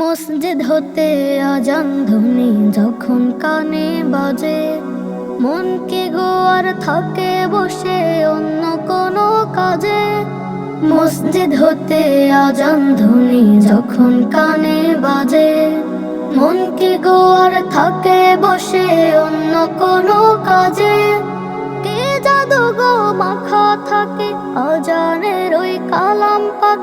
মসজিদ হতে আজান ধ্বনি যখন কানে বাজে মন কি গোয়ার থাকে বসে অন্য কোনো কাজে। মসজিদ হতে আজান ধ্বনি যখন কানে বাজে মন কি গোয়ার থাকে বসে অন্য কোনো কাজে। কে জাদু গো মাখা থাকে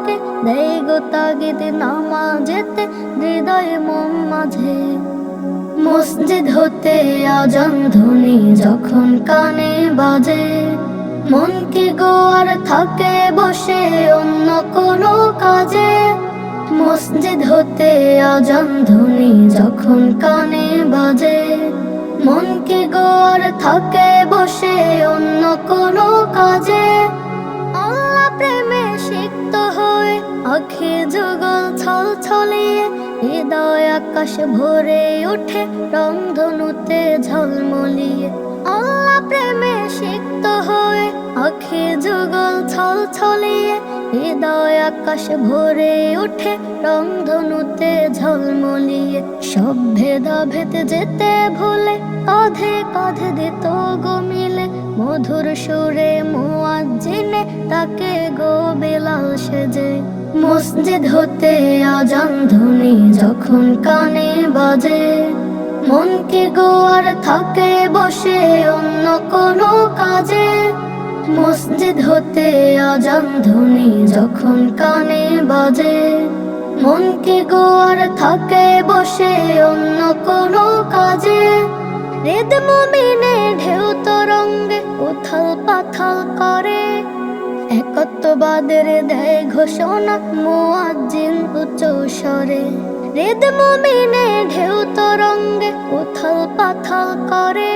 পাকে দেয় গো তাগিদ নামাজেতে হৃদয় মন মাঝে। মসজিদ হতে আজান ধ্বনি যখন কানে বাজে। মন কি গোয়ার থাকে বসে অন্য কোনো কাজে। মসজিদ হতে আজান ধ্বনি যখন কানে বাজে। মন কি গোয়ার থাকে বসে অন্য কোনো কাজে। আল্লাহ প্রেমে আখি যুগল ছল ছলিয়ে হৃদয় আকাশ ভরে ওঠে, রংধনুতে ঝলমলিয়ে। আল্লাহ প্রেমে সিক্ত হয়ে আখি যুগল ছল ছলিয়ে হৃদয় আকাশ ভরে ওঠে, রংধনুতে ঝলমলিয়ে। সব ভেদা ভেদ যেতে ভুলে কাঁধে কাঁধে দিত গো সুরে মুয়াজ্জিনে তাকে গো বেলাল সেজে। মসজিদ হতে আজান ধ্বনি যখন কানে বাজে। মন কি গোয়ার থাকে বসে অন্য কোনো কাজে। মসজিদ হতে আজান ধ্বনি যখন কানে বাজে। মন কি গোয়ার থাকে বসে অন্য কোনো কাজে। হৃদ মুমিনে ঢেউ তরঙ্গে উথাল করে। একত্ববাদের দেয় ঘোষণা মুয়াজ্জিন উচ্চ স্বরে। হৃদ মুমিনে ঢেউ তরঙ্গে উথাল পাথাল করে।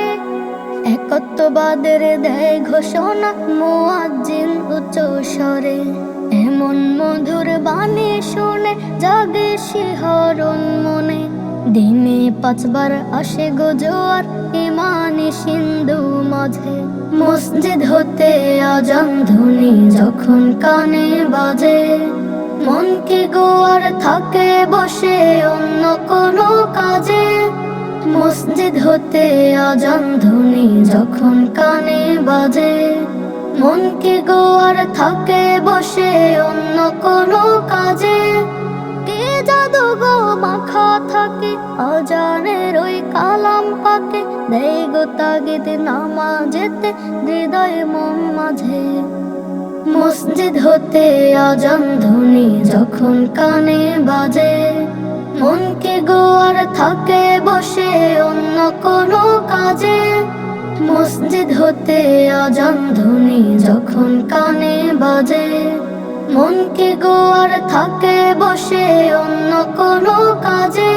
একত্ববাদের দেয় ঘোষণা মুয়াজ্জিন উচ্চ স্বরে। এমন মধুর বাণী শুনে জাগে শিহরণ মনে। দিনে পাঁচবার আসে গো জোয়ার, ইমানি সিন্ধু মাঝে। মসজিদ হতে আজান ধ্বনি যখন কানে বাজে। মন কি গোয়ার থাকে বসে অন্য কোনো কাজে। মসজিদ হতে আজান ধ্বনি যখন কানে বাজে। মন কি গোয়ার থাকে বসে অন্য থাকে অজানের ওই কালাম পাকে দেয় গো তাগিদ নামাজেতে, হৃদয় মন মাঝে। মসজিদ হতে আজান ধ্বনি যখন কানে বাজে, মনকে গোয়ার থাকে বসে অন্য কোনো কাজে। মসজিদ হতে আজান ধ্বনি যখন কানে বাজে মনকে গোয়ার থাকে বসে অন্য কোনো কাজে।